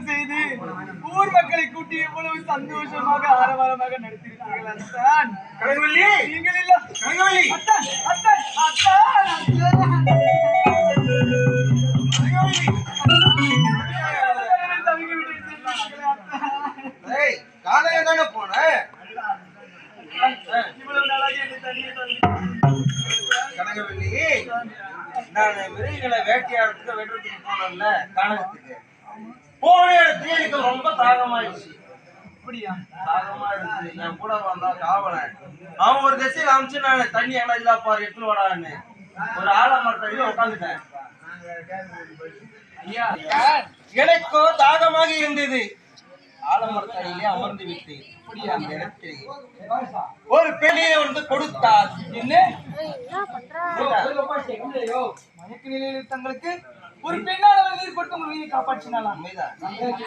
திருமணம் செய்து ஊர் மக்களை கூட்டி எவ்வளவு சந்தோஷமாக ஆரவாரமாக நடத்திருக்கிறீர்கள் அத்தான்? நீங்கள் இல்ல. அத்தான் அத்தான் அத்தான் காலையில தானே போனேன் இவ்வளவு நாளாக என்னை தனியே தள்ளி கனகவல்லி நான் விரைகளை வேட்டையாடுறதுக்கு வெட்டுறதுக்கு போனேன்ல கானகத்துக்கு போன இடத்துல எனக்கு ரொம்ப தாகமாயிடுச்சு. அப்படியா? தாகமா இருந்துச்சு என் கூட வந்தா காவலன். அவன் ஒரு திசையில அமிச்சு நான் தண்ணி எல்லாம் இல்லா பாரு எடுத்துன்னு வாடான்னு. ஒரு ஆலமரத்தடியில உட்காந்துட்டேன். ஐயா எனக்கோ தாகமாக இருந்தது. ஆலமரத்தடியிலே அமர்ந்து விட்டேன். அப்படியே? அந்த இடத்தில். ஒரு பெண்ணியை வந்து கொடுத்தார். என்ன? மயக்க நிலையில் தங்களுக்கு ஒரு பெண்ணானவர் நீர் கொடுத்து உங்கள் உயிரை.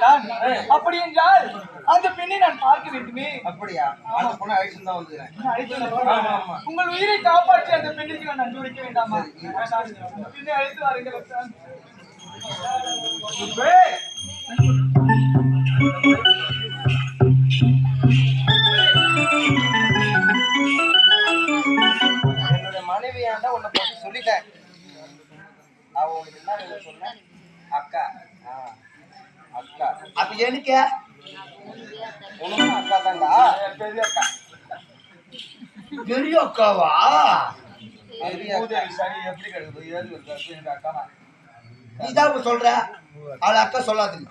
தான். அப்படி என்றால் அந்த பெண்ணை நான் பார்க்க வேண்டுமே அப்படியா அந்த பொண்ணை அழிச்சுன்னு தான் வந்துக்கிறேன். உங்கள் உயிரை காப்பாற்றி அந்த பெண்ணுக்கு நான் நன்றி உரைக்க வேண்டாமா. பெண்ணை அழைத்து வாருங்கள். என்னுடைய மனைவியாண்ட உன்னை பத்தி சொல்லிட்டேன் அவ உனக்கு என்ன வேணும் சொன்ன அக்கா ஆ, அக்கா. அப்ப எனக்கு உனக்கும் அக்கா தான்டா. பெரிய அக்கா. பெரிய அக்காவா சரி, எப்படி கிடக்குது? ஏது எனக்கு அக்கா. நீதான் சொல்ற. அவளை அக்கா சொல்லாதீங்க.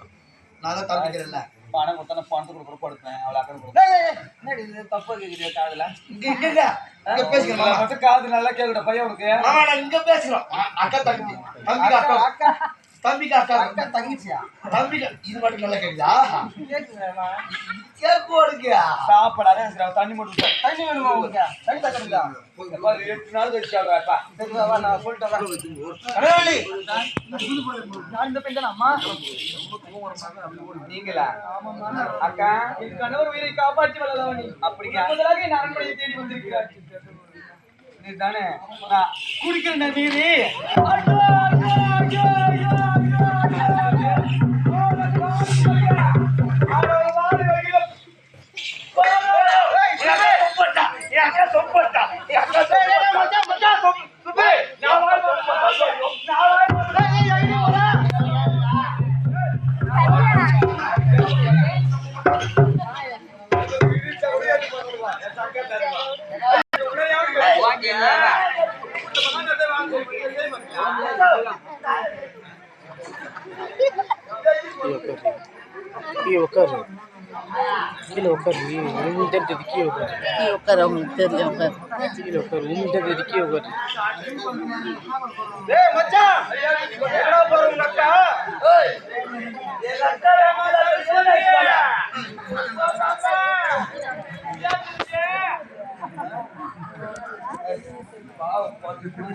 நான் தான் தம்பிக்கிறேன்ல பணம் கொடுத்தா பணத்தை கொடுக்குற கொடுப்பேன் அவளை அக்கா கொடுப்பேன் இது? தப்பா கேக்குறியா காதுல? இங்க. மட்டும் காது நல்லா கேட்கட்ட பையன் உனக்கு. இங்க பேசுறோம். அ- அக்கா தம்பி. தம்பிக்கு அக்கா. அக்கா. தம்பிக்கு அக்கா. அக்கா தங்கச்சியா? தம்பிக்கு இது மட்டும் நல்லா கேக்குதா? கேக்குறேன் கேக்கு ஓடுக்கு சாப்பிடாத எனக்கு தண்ணி மட்டும். தண்ணி வேணுமா உங்களுக்கு தண்ணி எப்பா, எட்டு நாள் கழிச்சு ஆகுறாப்பா. சரி வா, வா, நான் சொல்லிட்டு வரேன். கனகாவலி, நான் இந்த பெண் அம்மா? நீங்களா. அக்கா? என் கணவர் உயிரை காப்பாற்றி வல்லவா நீ. அப்படியா? முதலாக என் அரண்மனையை தேடி வந்திருக்கிறார். நீதானே நான் குடிக்கிற நீரு ಒಕ್ಕರ್ರಿ ಕಿಲ ಒಕ್ಕರ್ರಿ ಉಂಟಂತೆ ದಿಕ್ಕಿ ಒಕ್ಕರ್ರಿ ದಿಕ್ಕಿ ಒಕ್ಕರ ಉಂಟಂತೆ ಒಕ್ಕರ್ ಕಿಲ ಒಕ್ಕರ್ ಉಂಟಂತೆ ದಿಕ್ಕಿ ಒಕ್ಕರ್ರಿ ಏ ಮಚ್ಚ ಎಡ ಬರು ನಕ್ಕ ಓಯ್ ಏ ನಕ್ಕ ಮಾಡ ಬಿಸನೆ ಇರಲ್ಲ ಬಾವು ಪದ್ದು ಬಿಡು